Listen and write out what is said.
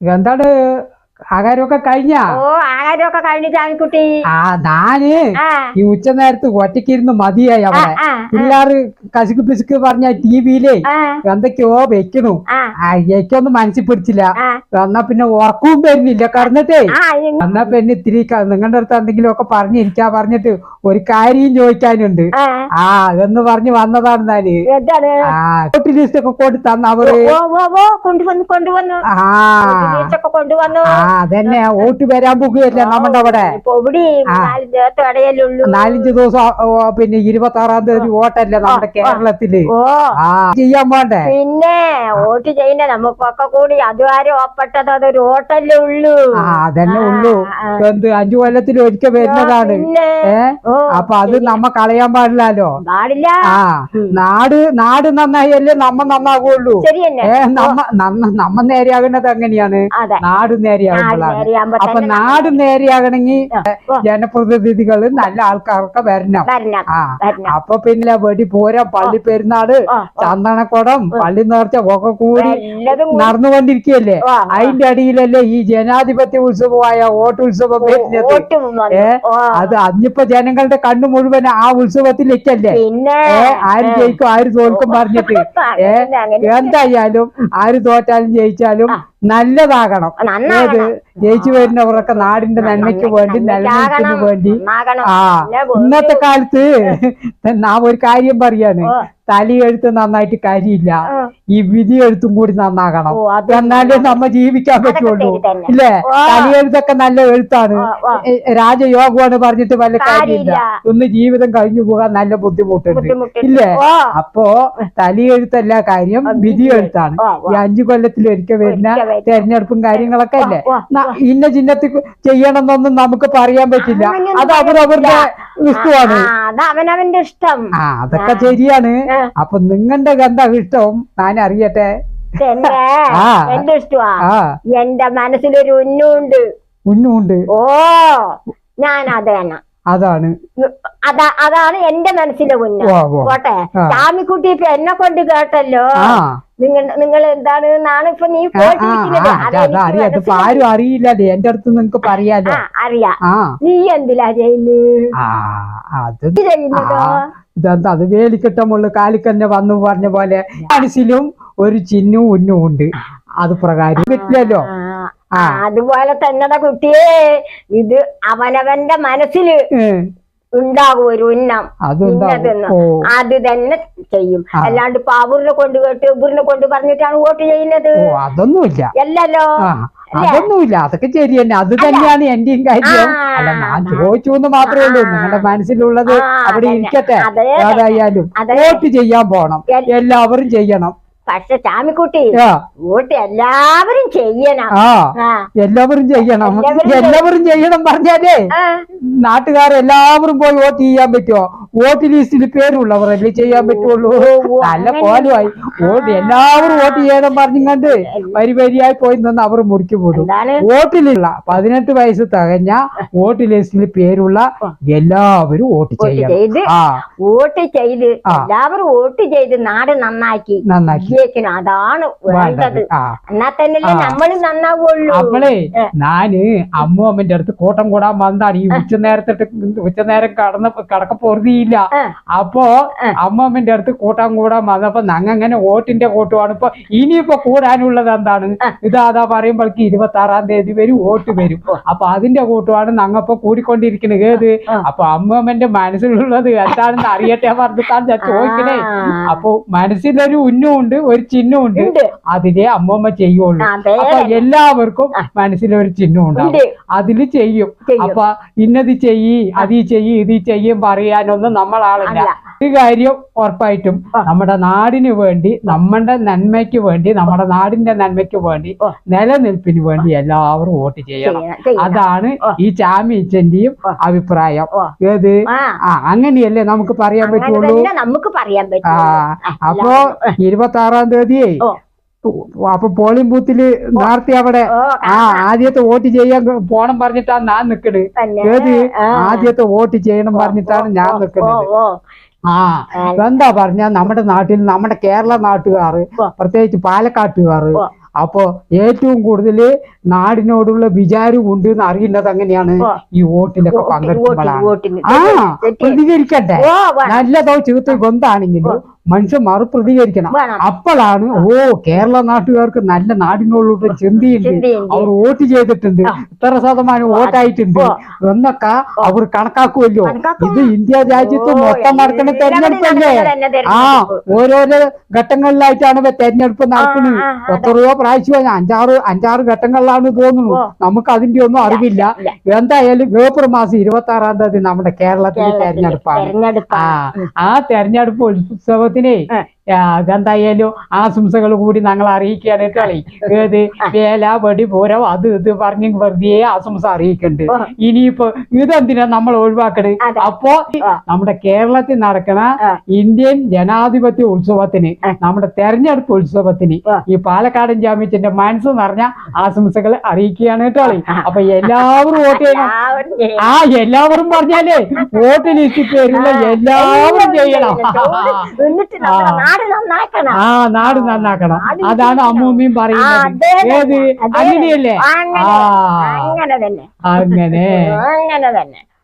എന്താണ് ആഹാരമൊക്കെ കഴിഞ്ഞാ? ഓ ആകാരമൊക്കെ കഴിഞ്ഞു ചാമിക്കുട്ടി. ആ ഞാൻ ഈ ഉച്ച നേരത്ത് ഒറ്റയ്ക്കിരുന്ന് മതിയായി അവിടെ. പിള്ളേർ കശുക്ക് പിശുക്ക് പറഞ്ഞ ടിവിയിലേ എന്തൊക്കെയോ വെക്കണു. എനിക്കൊന്നും മനസ്സിൽ പിടിച്ചില്ല. എന്നാ പിന്നെ ഉറക്കവും വരുന്നില്ല കടന്നിട്ടേ എന്നാ പിന്നെ ഇത്തിരി നിങ്ങളുടെ അടുത്ത് എന്തെങ്കിലും ഒക്കെ പറഞ്ഞിരിക്കാ പറഞ്ഞിട്ട് ഒരു കാര്യം ചോദിക്കാനുണ്ട്. ആ. എന്ന് പറഞ്ഞു വന്നതാണ് ഞാൻ ആ ലിസ്റ്റ് ഒക്കെ കൊടു തന്ന അവർ. കൊണ്ടുവന്നു കൊണ്ടുവന്നു. ആ. കൊണ്ടുവന്നു. ആ അതന്നെ വോട്ട് വരാൻ പോകുകയല്ലേ നമ്മുടെ അവിടെ? നാലഞ്ച് ദിവസം പിന്നെ ഇരുപത്തി ആറാം തീയതി വോട്ടല്ലേ നമ്മുടെ കേരളത്തിൽ. ചെയ്യാൻ വേണ്ടേ പിന്നെ വോട്ട് ചെയ്യുന്ന നമുക്കൊക്കെ കൂടി അതുവരെ ഒപ്പട്ടത് അതൊരു വോട്ടല്ലേ ഉള്ളൂ. ആ അതന്നെ ഉള്ളൂ. എന്ത് അഞ്ചു കൊല്ലത്തിൽ ഒരിക്കൽ വരുന്നതാണ്. പിന്നെ. ഏ? അപ്പൊ അത് നമ്മ കളയാൻ പാടില്ലല്ലോ പാടില്ല. ആ നാട് നാട് നന്നായല്ലേ നമ്മ നന്നാകുള്ളൂ നമ്മ നമ്മ നേരെയാകുന്നത് എങ്ങനെയാണ് നാട് നേരെയാകുമ്പോഴാണ് നേരെയാകുമ്പോ അപ്പൊ നാട് നേരെയാകണമെങ്കിൽ. ജനപ്രതിനിധികൾ നല്ല ആൾക്കാരൊക്കെ വരണം. ആ അപ്പൊ പിന്നെ വെടി പോരാ പള്ളി പെരുന്നാൾ. ചന്ദനക്കുടം പള്ളി നേർച്ച ഒക്കെ കൂടി നടന്നുകൊണ്ടിരിക്കുകയല്ലേ. അതിന്റെ അടിയിലല്ലേ ഈ ജനാധിപത്യ ഉത്സവമായ ഓട്ടുത്സവം ഉത്സവം വരുന്നത്. ഏ അത് അന്നിപ്പോ ജനങ്ങളുടെ കണ്ണു മുഴുവൻ ആ ഉത്സവത്തിലേക്കല്ലേ? ഏ ആര് ജയിക്കും ആര് തോൽക്കും പറഞ്ഞിട്ട്? ഏ. എന്തായാലും ആര് തോറ്റാലും ജയിച്ചാലും നല്ലതാകണം. ഏത് yeah. ജയിച്ചു വരുന്നവരൊക്കെ നാടിന്റെ നന്മയ്ക്ക് വേണ്ടി നിലനിൽപ്പിന് വേണ്ടി. ആ ഇന്നത്തെ കാലത്ത് നാം ഒരു കാര്യം പറയാണ് തലി തലയെഴുത്ത് നന്നായിട്ട് കാര്യമില്ല. ഈ വിധി എഴുത്തും കൂടി നന്നാകണം. എന്നാലേ നമ്മ ജീവിക്കാൻ പറ്റുള്ളൂ. ഇല്ലേ? തലി തലയെഴുത്തൊക്കെ നല്ല എഴുത്താണ്. രാജയോഗമാണ് പറഞ്ഞിട്ട് വല്ല കാര്യമില്ല. ഒന്ന് ജീവിതം കഴിഞ്ഞു പോകാൻ നല്ല ബുദ്ധിമുട്ടുണ്ട്. ഇല്ലേ? അപ്പോ അപ്പോ തലയെഴുത്തല്ല കാര്യം വിധി എഴുത്താണ്. ഈ അഞ്ചു കൊല്ലത്തിൽ ഒരിക്കൽ വരുന്ന തെരഞ്ഞെടുപ്പും കാര്യങ്ങളൊക്കെ അല്ലേ? ഇന്ന ചിഹ്നത്തിൽ ചെയ്യണമെന്നൊന്നും നമുക്ക് പറയാൻ പറ്റില്ല. അത് അവരവരുടെ ഇഷ്ടമാണ്. അവനവന്റെ ഇഷ്ടം. ആ അതൊക്കെ ശരിയാണ്. അപ്പൊ നിങ്ങളുടെ എന്താ ഇഷ്ടം ഞാൻ അറിയട്ടെ? എന്റെ ഇഷ്ടമാ? എന്റെ മനസ്സിലൊരു ഉന്നുണ്ട്. ഉന്നുണ്ട്. ഓ ഞാൻ അത് തന്നെ അതാണ്. അതാ അതാണ് എന്റെ മനസ്സിലെ കുഞ്ഞ് കോട്ടെ പോട്ടെ? ചാമിക്കുട്ടി ഇപ്പൊ എന്നെ കൊണ്ട് കേട്ടല്ലോ. നിങ്ങൾ നിങ്ങൾ എന്താണ് എന്നാണ് ഇപ്പൊ നീ അറിയാം. ആരും അറിയില്ലല്ലേ? എന്റെ അടുത്ത് നിങ്ങക്ക് പറയാലോ. അറിയാ. നീ എന്തിലാ ചെയ്യുന്നത് ആ അത് നീ ചെയ്യുന്നതോ ഇതെന്താ? അത് വേലിക്കെട്ടമുള്ള കാലിക്കന്നെ വന്നു പറഞ്ഞ പോലെ മനസ്സിലും ഒരു ചിഹ്നവും ഉന്നും ഉണ്ട്. അത് പ്രകാരം പറ്റില്ലല്ലോ. അതുപോലെ തന്നെ കുട്ടിയെ ഇത് അവനവന്റെ മനസ്സിൽ ഉണ്ടാകും ഒരു ഉന്നം. ഇന്നതെന്ന്. അത് തന്നെ ചെയ്യും. അല്ലാണ്ട് അല്ലാണ്ട് പാവൂരിനെ കൊണ്ട് കേട്ട് ഇവരിനെ കൊണ്ട് പറഞ്ഞിട്ടാണ് വോട്ട് ചെയ്യുന്നത്. അതൊന്നുമില്ല. അല്ലല്ലോ. അതൊന്നുമില്ല. അതൊക്കെ ശരി തന്നെ. അത് തന്നെയാണ് എന്റെയും കാര്യം. അല്ല ഞാൻ ചോദിച്ചു എന്ന് മാത്രമേ ഉള്ളൂ. നിങ്ങളുടെ മനസ്സിലുള്ളത് അവിടെ ഇരിക്കട്ടെ. ഏതായാലും വോട്ട് ചെയ്യാൻ പോണം. എല്ലാവരും ചെയ്യണം. പക്ഷെ ചാമിക്കുട്ടി വോട്ട് എല്ലാവരും ചെയ്യണം. എല്ലാവരും ചെയ്യണം. എല്ലാവരും ചെയ്യണം. പറഞ്ഞാലേ. നാട്ടുകാരെല്ലാവരും പോയി വോട്ട് ചെയ്യാൻ പറ്റുമോ വോട്ട് ലിസ്റ്റിൽ പേരുള്ളവരല്ലേ ചെയ്യാൻ പറ്റുള്ളൂ? നല്ല പോലുമായി കോലമായി. വോട്ട് എല്ലാവരും വോട്ട് ചെയ്യണം പറഞ്ഞിങ്ങാണ്ട് വരി വരിയായി പോയി നിന്ന് അവർ മുറിക്ക് പോടും വോട്ടിലുള്ള പതിനെട്ട് വയസ്സ് തകഞ്ഞ വോട്ട് ലിസ്റ്റിൽ പേരുള്ള എല്ലാവരും വോട്ട് ചെയ്യണം. വോട്ട് ചെയ്ത് എല്ലാവരും വോട്ട് ചെയ്ത് നാട് നന്നാക്കി. നന്നാക്കി. വിജയിക്കണം അതാണ് വേണ്ടത്. എന്നാ തന്നെയല്ലേ നമ്മളും നന്നാവുള്ളൂ. അപ്പളേ ഞാൻ ഞാൻ അമ്മൂമ്മന്റെ അടുത്ത് കൂട്ടം കൂടാൻ വന്നാണ്. ഈ ഉച്ച നേരത്തിട്ട് ഉച്ച നേരം കടന്ന് കടക്ക പൊറുതിയില്ല. അപ്പോ അമ്മ അമ്മന്റെ അടുത്ത് കൂട്ടാൻ കൂടാൻ വന്നപ്പോ ഞങ്ങനെ വോട്ടിന്റെ കൂട്ടുമാണ് ഇപ്പൊ ഇനിയിപ്പോ കൂടാനുള്ളത് എന്താണ്? ഇതാതാ പറയുമ്പോഴേക്ക് ഇരുപത്തി ആറാം തീയതി വരും വോട്ട് വരും. അപ്പൊ അതിന്റെ കൂട്ടുമാണ് ഞങ്ങപ്പോ കൂടിക്കൊണ്ടിരിക്കുന്നത് ഏത് അപ്പൊ അമ്മമ്മന്റെ മനസ്സിലുള്ളത് എന്താണെന്ന് അറിയട്ടെ പറഞ്ഞിട്ടാണ് ഞാൻ ചോദിക്കണേ. അപ്പൊ മനസ്സിലൊരു ഉന്നുണ്ട് ഒരു ചിഹ്നമുണ്ട്. ഉണ്ട്. അതിലേ അമ്മമ്മ ചെയ്യുള്ളൂ. അപ്പൊ എല്ലാവർക്കും മനസ്സിലൊരു ചിഹ്നം ഉണ്ടാവും അതിൽ ചെയ്യും. അപ്പൊ ഇന്നത് ചെയ്യ് അത് ചെയ്യ് ഇത് ചെയ്യും പറയാനൊന്നും നമ്മളാളില്ല. ഒരു കാര്യം ഉറപ്പായിട്ടും നമ്മുടെ നാടിന് വേണ്ടി നമ്മുടെ നന്മയ്ക്ക് വേണ്ടി നമ്മുടെ നാടിന്റെ നന്മയ്ക്ക് വേണ്ടി. നിലനിൽപ്പിന് വേണ്ടി എല്ലാവരും വോട്ട് ചെയ്യണം. അതാണ് ഈ ചാമിച്ചന്റെയും അഭിപ്രായം. ഏത്? ആ. അങ്ങനെയല്ലേ നമുക്ക് പറയാൻ പറ്റുള്ളൂ? നമുക്ക് പറയാൻ ആ. അപ്പോ ഇരുപത്തി ആറാം തീയതിയേ ഓ. അപ്പൊ പോളിംഗ് ബൂത്തിൽ നേരത്തെ അവിടെ ആ ആദ്യത്തെ വോട്ട് ചെയ്യാൻ പോണം പറഞ്ഞിട്ടാണ് ഞാൻ നിക്കണ്. ഏത്? ആദ്യത്തെ വോട്ട് ചെയ്യണം പറഞ്ഞിട്ടാണ് ഞാൻ നിക്കുന്നത് ആ. എന്താ പറഞ്ഞ നമ്മുടെ നാട്ടിൽ നമ്മുടെ കേരള നാട്ടുകാർ പ്രത്യേകിച്ച് പാലക്കാട്ടുകാർ. അപ്പോ ഏറ്റവും കൂടുതൽ നാടിനോടുള്ള വിചാരം ഉണ്ട് എന്ന് അറിയുന്നത് അങ്ങനെയാണ് ഈ വോട്ടിലൊക്കെ പങ്കെടുക്കുമ്പോഴാണ്. ആ. പ്രതികരിക്കട്ടെ. നല്ലതോ ചീത്തോ എന്താണെങ്കിലും മനുഷ്യന്മാർ പ്രതികരിക്കണം വേണം. അപ്പോഴാണ് ഓ കേരള നാട്ടുകാർക്ക് നല്ല നാടിനോടുള്ള ചിന്തയുണ്ട്. അവർ വോട്ട് ചെയ്തിട്ടുണ്ട്. ഇത്ര ശതമാനം വോട്ടായിട്ടുണ്ട്. എന്നൊക്കെ അവർ കണക്കാക്കുമല്ലോ. ഇത് ഇന്ത്യ രാജ്യത്ത് മൊത്തം നടക്കുന്ന തെരഞ്ഞെടുപ്പല്ലേ ആ. ഓരോരോ ഘട്ടങ്ങളിലായിട്ടാണ് തെരഞ്ഞെടുപ്പ് നടക്കുന്നത് എത്ര രൂപ എത്രയോ പ്രാവശ്യം അഞ്ചാറ് അഞ്ചാറ് ഘട്ടങ്ങളിലാണ് തോന്നുന്നു. നമുക്ക് അതിന്റെ ഒന്നും അറിവില്ല. എന്തായാലും ഏപ്രിൽ മാസം ഇരുപത്തി ആറാം തീയതി നമ്മുടെ കേരളത്തിലെ തെരഞ്ഞെടുപ്പാണ്. ആ. തെരഞ്ഞെടുപ്പ് ഉത്സവത്തിനെ ആ. അതെന്തായാലും ആശംസകൾ കൂടി ഞങ്ങൾ അറിയിക്കുകയാണ് കളി ഏത് വേല വെടി പൂരം അത് ഇത് പറഞ്ഞ് വെറുതെ ആശംസ അറിയിക്കുന്നുണ്ട് ഇനിയിപ്പോ ഇതെന്തിനാ നമ്മൾ ഒഴിവാക്കണത് അപ്പോ നമ്മുടെ കേരളത്തിൽ നടക്കുന്ന ഇന്ത്യൻ ജനാധിപത്യ ഉത്സവത്തിന് നമ്മുടെ തെരഞ്ഞെടുപ്പ് ഉത്സവത്തിന് ഈ പാലക്കാടൻ ജാമ്യത്തിന്റെ മനസ്സ് നിറഞ്ഞ ആശംസകൾ അറിയിക്കുകയാണ് കേട്ടോളി അപ്പൊ എല്ലാവരും വോട്ട് ചെയ്യണം. ചെയ്യണം. ആ എല്ലാവരും പറഞ്ഞാലേ വോട്ട് ലിസ്റ്റ് പേരുള്ള എല്ലാവരും ചെയ്യണം. ആ നാട് നന്നാക്കണം. അതാണ് അമ്മൂമ്മയും പറയുന്നത്. ഏത്? അങ്ങനെയല്ലേ? ആ അങ്ങനെ അങ്ങനെ തന്നെ.